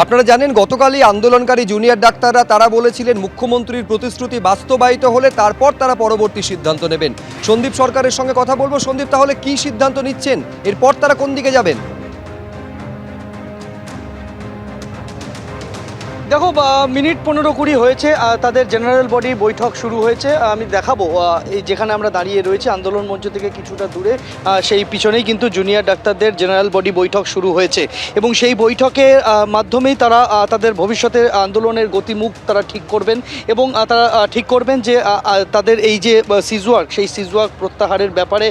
আপনারা জানেন, গতকালই আন্দোলনকারী জুনিয়র ডাক্তাররা, তারা বলেছিলেন মুখ্যমন্ত্রীর প্রতিশ্রুতি বাস্তবায়িত হলে তারপর তারা পরবর্তী সিদ্ধান্ত নেবেন। সন্দীপ সরকারের সঙ্গে কথা বলব। সন্দীপ, তাহলে কি সিদ্ধান্ত নিচ্ছেন? এরপর তারা কোন দিকে যাবেন? দেখো মিনিট পনেরো কুড়ি হয়েছে তাদের জেনারেল বডি বৈঠক শুরু হয়েছে। আমি দেখাবো এই যেখানে আমরা দাঁড়িয়ে রয়েছে, আন্দোলন মঞ্চ থেকে কিছুটা দূরে সেই পিছনেই কিন্তু জুনিয়র ডাক্তারদের জেনারেল বডি বৈঠক শুরু হয়েছে। এবং সেই বৈঠকের মাধ্যমেই তারা তাদের ভবিষ্যতের আন্দোলনের গতিমুখ তারা ঠিক করবেন এবং তারা ঠিক করবেন যে তাদের এই যে সিজওয়ার্ক সেই সিজওয়ার্ক প্রত্যাহারের ব্যাপারে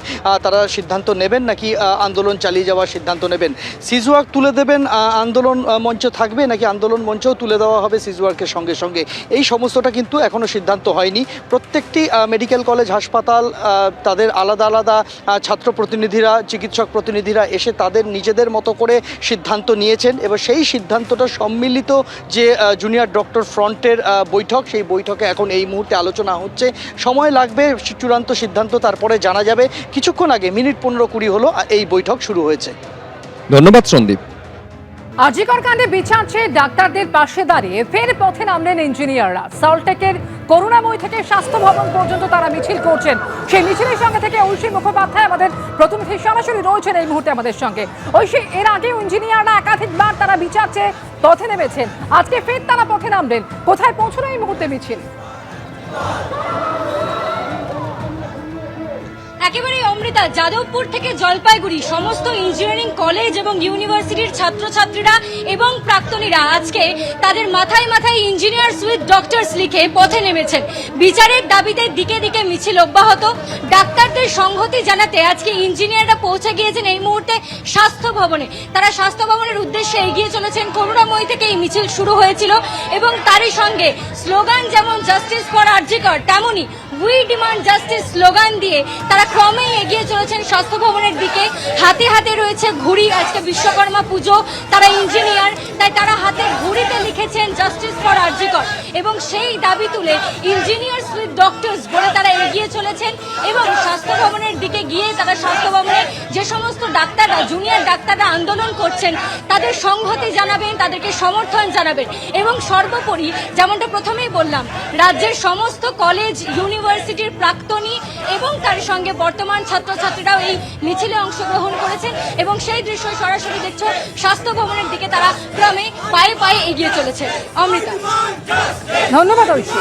তারা সিদ্ধান্ত নেবেন নাকি আন্দোলন চালিয়ে যাওয়ার সিদ্ধান্ত নেবেন? সিজওয়ার্ক তুলে দেবেন আন্দোলন মঞ্চ থাকবে নাকি আন্দোলন মঞ্চও তুলে দেওয়া হবে সিজওয়ার্কের সঙ্গে সঙ্গে। এই সমস্তটা কিন্তু এখনও সিদ্ধান্ত হয়নি। প্রত্যেকটি মেডিকেল কলেজ, হাসপাতাল তাদের আলাদা আলাদা ছাত্র প্রতিনিধিরা চিকিৎসক প্রতিনিধিরা এসে তাদের নিজেদের মতো করে সিদ্ধান্ত নিয়েছেন। এবার সেই সিদ্ধান্তটা সম্মিলিত যে জুনিয়র ডক্টর ফ্রন্টের বৈঠক, সেই বৈঠকে এখন এই মুহূর্তে আলোচনা হচ্ছে। সময় লাগবে চূড়ান্ত সিদ্ধান্ত তারপরে জানা যাবে। কিছুক্ষণ আগে মিনিট পনেরো কুড়ি হলো এই বৈঠক শুরু হয়েছে। ধন্যবাদ সন্দীপ। আজিকর কাণ্ডে বিচার চেয়ে ডাক্তারদের পাশে দাঁড়িয়ে ফের পথে নামলেন ইঞ্জিনিয়াররা। সল্টেকের করুণাময় থেকে স্বাস্থ্য ভবন পর্যন্ত তারা মিছিল করছেন। সেই মিছিলের সঙ্গে থেকে ঐশী মুখোপাধ্যায় আমাদের প্রতিনিধি সরাসরি রয়েছেন এই মুহূর্তে আমাদের সঙ্গে। ঐশী, এর আগেও ইঞ্জিনিয়াররা একাধিকবার তারা বিচার চেয়ে পথে নেমেছেন। আজকে ফের তারা পথে নামলেন। কোথায় পৌঁছলো এই মুহূর্তে মিছিল? একেবারেই যাদবপুর থেকে জলপাইগুড়ি, সমস্ত ইঞ্জিনিয়ারিং কলেজ এবং ইউনিভার্সিটির ছাত্রছাত্রীরা এবং প্রাক্তনীরা আজকে তাদের মাথায় মাথায় ইঞ্জিনিয়ার্স উইথ ডক্টরস লিখে পথে নেমেছেন। বিচারের দাবিতে দিকে দিকে মিছিল অব্যাহত। ডাক্তারদের সংহতি জানাতে আজকে ইঞ্জিনিয়াররা পৌঁছে গিয়েছেন এই মুহূর্তে স্বাস্থ্য ভবনে। তারা স্বাস্থ্য ভবনের উদ্দেশ্যে এগিয়ে চলেছেন। করুণাময়ী থেকে এই মিছিল শুরু হয়েছিল এবং তারই সঙ্গে স্লোগান যেমন জাস্টিস ফর আরজিকর তেমনই উই ডিমান্ড জাস্টিস স্লোগান দিয়ে তারা ক্রমেই এগিয়ে চলেছেন স্বাস্থ্য ভবনের দিকে। হাতে হাতে রয়েছে ঘুড়ি, আজকে বিশ্বকর্মা পুজো। তারা ইঞ্জিনিয়ার, তাই তারা হাতে লিখেছেন ফর এবং সেই দাবি তুলে ইঞ্জিনিয়ার্স উইথ ডক্টরস বলে তারা এগিয়ে চলেছেন এবং স্বাস্থ্য ভবনের দিকে গিয়ে তারা স্বাস্থ্য ভবনে যে সমস্ত ডাক্তাররা জুনিয়র ডাক্তাররা আন্দোলন করছেন, তাদের সংহতি জানাবেন, তাদেরকে সমর্থন জানাবেন। এবং সর্বোপরি যেমনটা প্রথমেই বললাম, রাজ্যের সমস্ত কলেজ ইউনিভার্সিটির প্রাক্তনী এবং তার সঙ্গে বর্তমান ছাত্রছাত্রীরাও এই মিছিলে অংশগ্রহণ করেছেন এবং সেই দৃশ্য সরাসরি দেখছ, স্বাস্থ্য ভবনের দিকে তারা ক্রমে পায়ে পায়ে এগিয়ে চলেছে। অমৃতা। ধন্যবাদ ঐশী